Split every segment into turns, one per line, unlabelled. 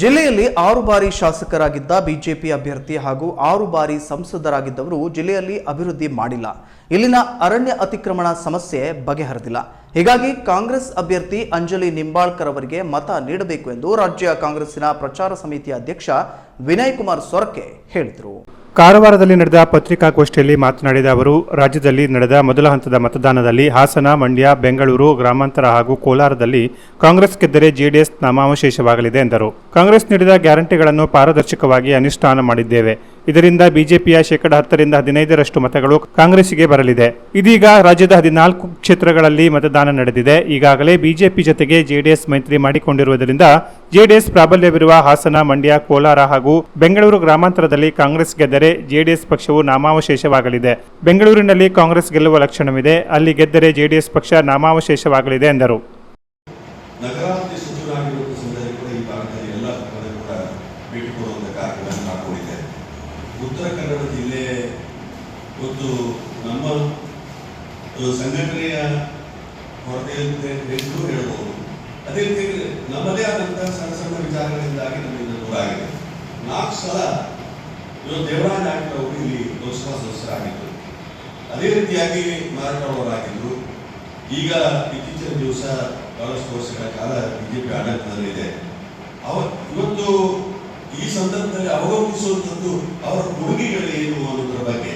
ಜಿಲ್ಲೆಯಲ್ಲಿ ಆರು ಬಾರಿ ಶಾಸಕರಾಗಿದ್ದ ಬಿಜೆಪಿ ಅಭ್ಯರ್ಥಿ ಹಾಗೂ ಆರು ಬಾರಿ ಸಂಸದರಾಗಿದ್ದವರು ಜಿಲ್ಲೆಯಲ್ಲಿ ಅಭಿವೃದ್ಧಿ ಮಾಡಿಲ್ಲ. ಇಲ್ಲಿನ ಅರಣ್ಯ ಅತಿಕ್ರಮಣ ಸಮಸ್ಯೆ ಬಗೆಹರಿದಿಲ್ಲ. ಹೀಗಾಗಿ ಕಾಂಗ್ರೆಸ್ ಅಭ್ಯರ್ಥಿ ಅಂಜಲಿ ನಿಂಬಾಳ್ಕರ್ ಅವರಿಗೆ ಮತ ನೀಡಬೇಕು ಎಂದು ರಾಜ್ಯ ಕಾಂಗ್ರೆಸ್ಸಿನ ಪ್ರಚಾರ ಸಮಿತಿ ಅಧ್ಯಕ್ಷ ವಿನಯ್ ಕುಮಾರ್ ಸೊರಕೆ ಹೇಳಿದರು.
ಕಾರವಾರದಲ್ಲಿ ನಡೆದ ಪತ್ರಿಕಾಗೋಷ್ಠಿಯಲ್ಲಿ ಮಾತನಾಡಿದ ಅವರು, ರಾಜ್ಯದಲ್ಲಿ ನಡೆದ ಮೊದಲ ಹಂತದ ಮತದಾನದಲ್ಲಿ ಹಾಸನ, ಮಂಡ್ಯ, ಬೆಂಗಳೂರು, ಗ್ರಾಮಾಂತರ ಹಾಗೂ ಕೋಲಾರದಲ್ಲಿ ಕಾಂಗ್ರೆಸ್ ಗೆದ್ದರೆ ಜೆಡಿಎಸ್ ನಾಮಾವಶೇಷವಾಗಲಿದೆ ಎಂದರು. ಕಾಂಗ್ರೆಸ್ ನೀಡಿದ ಗ್ಯಾರಂಟಿಗಳನ್ನು ಪಾರದರ್ಶಕವಾಗಿ ಅನುಷ್ಠಾನ ಮಾಡಿದ್ದೇವೆ. ಇದರಿಂದ ಬಿಜೆಪಿಯ ಶೇಕಡ ಹತ್ತರಿಂದ ಹದಿನೈದರಷ್ಟು ಮತಗಳು ಕಾಂಗ್ರೆಸ್ಗೆ ಬರಲಿದೆ. ಇದೀಗ ರಾಜ್ಯದ ಹದಿನಾಲ್ಕು ಕ್ಷೇತ್ರಗಳಲ್ಲಿ ಮತದಾನ ನಡೆದಿದೆ. ಈಗಾಗಲೇ ಬಿಜೆಪಿ ಜೊತೆಗೆ ಜೆಡಿಎಸ್ ಮೈತ್ರಿ ಮಾಡಿಕೊಂಡಿರುವುದರಿಂದ ಜೆಡಿಎಸ್ ಪ್ರಾಬಲ್ಯವಿರುವ ಹಾಸನ, ಮಂಡ್ಯ, ಕೋಲಾರ ಹಾಗೂ ಬೆಂಗಳೂರು ಗ್ರಾಮಾಂತರದಲ್ಲಿ ಕಾಂಗ್ರೆಸ್ ಗೆದ್ದರೆ ಜೆಡಿಎಸ್ ಪಕ್ಷವು ನಾಮಾವಶೇಷವಾಗಲಿದೆ. ಬೆಂಗಳೂರಿನಲ್ಲಿ ಕಾಂಗ್ರೆಸ್ ಗೆಲ್ಲುವ ಲಕ್ಷಣವಿದೆ. ಅಲ್ಲಿ ಗೆದ್ದರೆ ಜೆಡಿಎಸ್ ಪಕ್ಷ ನಾಮಾವಶೇಷವಾಗಲಿದೆ ಎಂದರು.
ಭೇಟಿ ಕೊಡುವಂತಹ ಉತ್ತರ ಕನ್ನಡ ಜಿಲ್ಲೆ ಒಂದು ನಮ್ಮ ಸಂಘಟನೆಯ ಕೊರತೆ ಅಂತ ಎಂದು ಹೇಳಬಹುದು ಅದೇ ರೀತಿ ನಮ್ಮದೇ ಆದಂತಹ ಸಣ್ಣ ಸಣ್ಣ ವಿಚಾರಗಳಿಂದಾಗಿ ನಮಗೆ ದೂರ ಆಗಿದೆ ನಾಲ್ಕು ಸಲ ಇವತ್ತು ದೇವರಾಜ ನಾಯ್ಕ ಅವರು ಇಲ್ಲಿ ಲೋಕಸಭಾ ಸದಸ್ಯರಾಗಿದ್ದರು. ಅದೇ ರೀತಿಯಾಗಿ ಮಾರಾಟವರಾಗಿದ್ದರು ಈಗ ಇತ್ತೀಚಿನ ದಿವಸ ಬಹಳಷ್ಟು ವರ್ಷಗಳ ಕಾಲ ಬಿಜೆಪಿ ಆಡಳಿತದಲ್ಲಿದೆ. ಅವ ಇವತ್ತು ಸಂದರ್ಭದಲ್ಲಿ ಅವಗಮಿಸುವಂಥದ್ದು ಅವರ ಕೊಡುಗೆಗಳು ಏನು ಅನ್ನೋದರ ಬಗ್ಗೆ.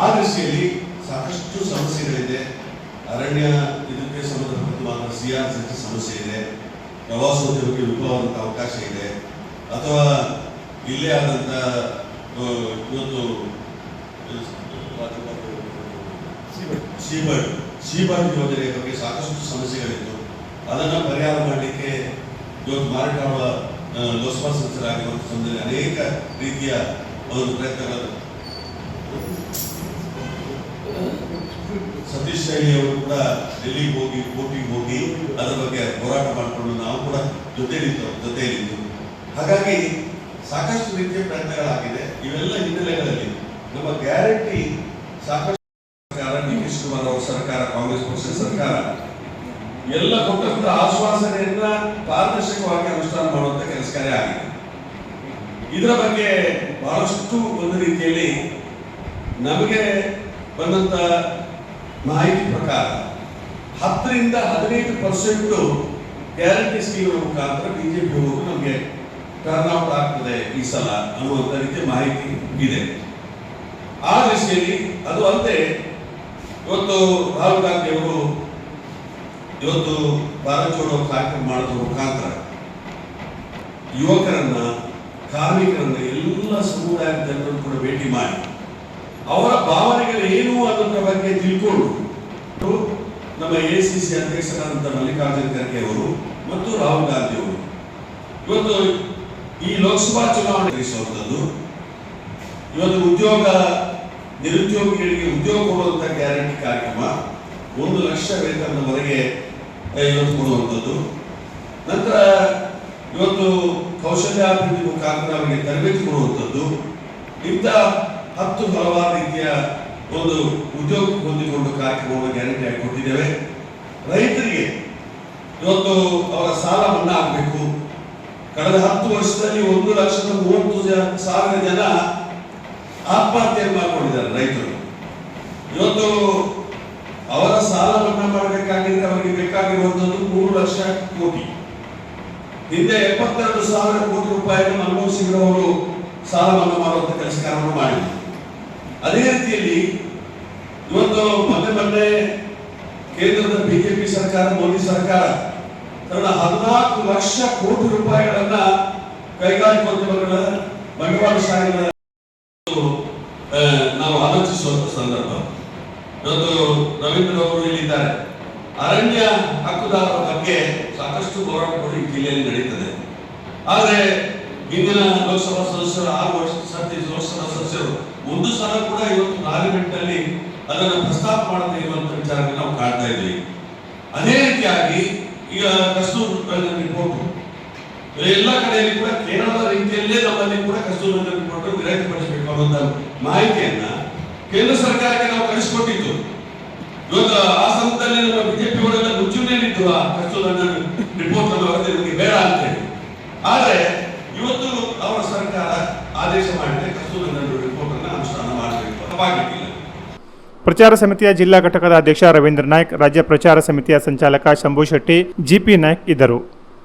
ಆ ದೃಷ್ಟಿಯಲ್ಲಿ ಸಾಕಷ್ಟು ಸಮಸ್ಯೆಗಳಿದೆ. ಅರಣ್ಯ ಇದಕ್ಕೆ ಸಂಬಂಧಪಟ್ಟ ಸಿ ಆರ್ ಸಮಸ್ಯೆ ಇದೆ. ಪ್ರವಾಸೋದ್ಯಮಕ್ಕೆ ವಿಫಲವಾದಂಥ ಅವಕಾಶ ಇದೆ. ಅಥವಾ ಇಲ್ಲೇ ಆದಂಥ ಇವತ್ತು, ಸೀಬರ್ಡ್ ಸೀಬರ್ಡ್ ಯೋಜನೆಯ ಬಗ್ಗೆ ಸಾಕಷ್ಟು ಸಮಸ್ಯೆಗಳಿತ್ತು. ಅದನ್ನು ಪರಿಹಾರ ಮಾಡಲಿಕ್ಕೆ ಇವತ್ತು ಮಾರಾಟವ ಲೋಕಸಭಾ ಸದಸ್ಯರಾಗಿರುವಂಥ ಸಂದರ್ಭದಲ್ಲಿ ಅನೇಕ ರೀತಿಯ ಒಂದು ಪ್ರಯತ್ನಗಳು ಸತೀಶ್ ಶೈಲಿ ಅವರು ಕೂಡ ಡೆಲ್ಲಿಗೆ ಹೋಗಿ ಕೋರ್ಟಿಗೆ ಹೋಗಿ ಅದರ ಬಗ್ಗೆ ಹೋರಾಟ ಮಾಡಿಕೊಂಡು ನಾವು ಕೂಡ ಜೊತೆಲಿದ್ದು ಜೊತೆಯಲ್ಲಿದ್ದು. ಹಾಗಾಗಿ ಸಾಕಷ್ಟು ರೀತಿಯ ಪ್ರಯತ್ನಗಳಾಗಿದೆ. ಇವೆಲ್ಲ ಹಿನ್ನೆಲೆಗಳಲ್ಲಿ ನಮ್ಮ ಗ್ಯಾರಂಟಿ ಸಾಕಷ್ಟು ಸರ್ಕಾರ ಡಿ ಕೆ ಶಿವಕುಮಾರ್ ಅವರ ಸರ್ಕಾರ ಕಾಂಗ್ರೆಸ್ ಪಕ್ಷದ ಸರ್ಕಾರ ಎಲ್ಲ ಕೊಟ್ಟಂತ ಆಶ್ವಾಸನೆಯನ್ನ ಪಾರದರ್ಶಕವಾಗಿ ಅನುಷ್ಠಾನ ಮಾಡುವಂತ ಕೆಲಸ ಕಾರ್ಯ ಆಗಿದೆ ಇದರ ಬಗ್ಗೆ ಬಹಳಷ್ಟು ಒಂದು ರೀತಿಯಲ್ಲಿ ನಮಗೆ ಬಂದಂತ ಮಾಹಿತಿ ಪ್ರಕಾರ ಹತ್ತರಿಂದ ಹದಿನೈದು ಪರ್ಸೆಂಟ್ ಗ್ಯಾರಂಟಿ ಸ್ಕೀಮ್ ಮುಖಾಂತರ ಬಿಜೆಪಿ ಹೋಗಿ ನಮಗೆ ಟರ್ನ್ ಔಟ್ ಆಗ್ತದೆ ಈ ಸಲ ಅನ್ನುವಂಥ ರೀತಿಯ ಮಾಹಿತಿ ಇದೆ. ಆ ದೃಷ್ಟಿಯಲ್ಲಿ ಅದು ಅಲ್ಲದೆ ಇವತ್ತು ರಾಹುಲ್ ಗಾಂಧಿ ಅವರು ಇವತ್ತು ಭಾರತ್ ಕಾರ್ಯಕ್ರಮ ಮಾಡೋದ್ರ ಮುಖಾಂತರ ಯುವಕರನ್ನ, ಕಾರ್ಮಿಕರನ್ನ ಎಲ್ಲ ಸಮುದಾಯದ ಜನರನ್ನು ಕೂಡ ಭೇಟಿ ಮಾಡಿ ಅವರ ಭಾವನೆಗಳು ಏನು ಅನ್ನೋದ್ರ ಬಗ್ಗೆ ತಿಳ್ಕೊಂಡು ನಮ್ಮ ಎ ಸಿ ಸಿ ಅಧ್ಯಕ್ಷರಾದಂಥ ಮಲ್ಲಿಕಾರ್ಜುನ ಖರ್ಗೆ ಅವರು ಮತ್ತು ರಾಹುಲ್ ಗಾಂಧಿ ಅವರು. ಇವತ್ತು ಈ ಲೋಕಸಭಾ ಚುನಾವಣೆ ನಡೆಸುವಂಥದ್ದು ಇವತ್ತು ಉದ್ಯೋಗ, ನಿರುದ್ಯೋಗಿಗಳಿಗೆ ಉದ್ಯೋಗ ಕೊಡುವಂಥ ಗ್ಯಾರಂಟಿ ಕಾರ್ಯಕ್ರಮ. ಒಂದು ಲಕ್ಷ ವೇತನದವರೆಗೆ ಇವತ್ತು ಕೊಡುವಂಥದ್ದು. ನಂತರ ಇವತ್ತು ಕೌಶಲ್ಯಾಭಿವೃದ್ಧಿ ಮುಖಾಂತರ ಅವರಿಗೆ ತರಬೇತಿ ಕೊಡುವಂಥದ್ದು. ಇಂಥ ಹತ್ತು ಹಲವಾರು ರೀತಿಯ ಒಂದು ಉದ್ಯೋಗ ಹೊಂದಿಕೊಂಡು ಕಾರ್ಯಕ್ರಮವನ್ನು ಗ್ಯಾರಂಟಿ ಆಗಿ ಕೊಟ್ಟಿದ್ದೇವೆ. ರೈತರಿಗೆ ಇವತ್ತು ಅವರ ಸಾಲ ಮನ್ನಾ ಆಗಬೇಕು. ಕಳೆದ ಹತ್ತು ವರ್ಷದಲ್ಲಿ ಒಂದು ಲಕ್ಷದ ಮೂವತ್ತು ಸಾವಿರ ಜನ ಆತ್ಮಹತ್ಯೆ ಮಾಡಿಕೊಂಡಿದ್ದಾರೆ ರೈತರು. ಇವತ್ತು ಅವರ ಸಾಲ ಬೇಕಾಗಿರುವಂತದ್ದು ಮೂರು ಲಕ್ಷ ಕೋಟಿ. ಹಿಂದೆ ಎಪ್ಪತ್ತೆರಡು ಸಾವಿರ ಕೋಟಿ ರೂಪಾಯಿಯನ್ನು ಮನಮೋಹನ್ ಸಿಂಗ್ ಅವರು ಸಾಲ ಮನ್ನಾ ಮಾಡುವಂತ ಕೆಲಸ ಮಾಡಿದ್ರು. ಅದೇ ರೀತಿಯಲ್ಲಿ ಇವತ್ತು ಮೊನ್ನೆ ಮೊನ್ನೆ ಕೇಂದ್ರದ ಬಿಜೆಪಿ ಸರ್ಕಾರ ಮೋದಿ ಸರ್ಕಾರ ತನ್ನ ಹದಿನಾಲ್ಕು ಲಕ್ಷ ಕೋಟಿ ರೂಪಾಯಿಗಳನ್ನ ಕೈಗಾರಿಕೋದ್ಯಮಗಳ ಬಂಡವಾಳಶಾಹಿಗಳ ಆ, ನಾವು ಆಲೋಚಿಸುವಂತ ಸಂದರ್ಭ. ಇವತ್ತು ರವೀಂದ್ರ ಅವರು ಇಲ್ಲಿದ್ದಾರೆ ಅರಣ್ಯ ಹಕ್ಕುದಾರರ ಬಗ್ಗೆ ಸಾಕಷ್ಟು ಹೋರಾಟಗಳು ಈ ಜಿಲ್ಲೆಯಲ್ಲಿ ನಡೀತದೆ. ಆದರೆ ಹಿಂದಿನ ಲೋಕಸಭಾ ಸದಸ್ಯರು ಆರು ವರ್ಷ ಲೋಕಸಭಾ ಸದಸ್ಯರು ಒಂದು ಸಲ ಕೂಡ ಇವತ್ತು ಪಾರ್ಲಿಮೆಂಟ್ ಅಲ್ಲಿ ಅದನ್ನು ಪ್ರಸ್ತಾಪ ಮಾಡದೇ ಇರುವಂತ ವಿಚಾರವನ್ನು ನಾವು ಕಾಣ್ತಾ ಇದ್ವಿ ಅದೇ ರೀತಿಯಾಗಿ ಈಗ ಕಸ್ತೂರ್ ರಿಪೋರ್ಟ್ ಎಲ್ಲ ಕಡೆಯಲ್ಲಿ ಕೂಡ ಕೇರಳದ ರೀತಿಯಲ್ಲೇ ನಮ್ಮಲ್ಲಿ ಕೂಡ ಕಸ್ತೂರ್ ರಂಗನ್ ರಿಪೋರ್ಟ್ ವಿರಾಯಿತಪಡಿಸಬೇಕು ಅನ್ನುವಂತ ಮಾಹಿತಿಯನ್ನ ಕೇಂದ್ರ ಸರ್ಕಾರಕ್ಕೆ ನಾವು ಕಳಿಸಿಕೊಟ್ಟಿದ್ದು. ಇವತ್ತು ಆ ನಮ್ಮ ಬಿಜೆಪಿ ಅವರೆಲ್ಲ ಮುಚ್ಚುನೆಯಲ್ಲಿದ್ದು ಆ ಕಸ್ತೂರ್ ರಿಪೋರ್ಟ್ ಅನ್ನು ವರದಿ ನಮಗೆ ಬೇಡ ಅಂತ ಹೇಳಿ. ಇವತ್ತು ಅವರ ಸರ್ಕಾರ ಆದೇಶ ಮಾಡಿದೆ ಕಸ್ತೂರಿರಂಗನ್ ರಿಪೋರ್ಟ್ ಅನ್ನು ಅನುಷ್ಠಾನ ಮಾಡಬೇಕು ತಪ್ಪಾಗಲಿಕ್ಕಿಲ್ಲ
ಪ್ರಚಾರ ಸಮಿತಿಯ ಜಿಲ್ಲಾ ಘಟಕದ ಅಧ್ಯಕ್ಷ ರವೀಂದ್ರ ನಾಯ್ಕ್, ರಾಜ್ಯ ಪ್ರಚಾರ ಸಮಿತಿಯ ಸಂಚಾಲಕ ಶಂಭು ಶೆಟ್ಟಿ ಜಿಪಿ ನಾಯ್ಕ್ ಇದ್ದರು.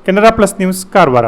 Canara plus news, Karwar.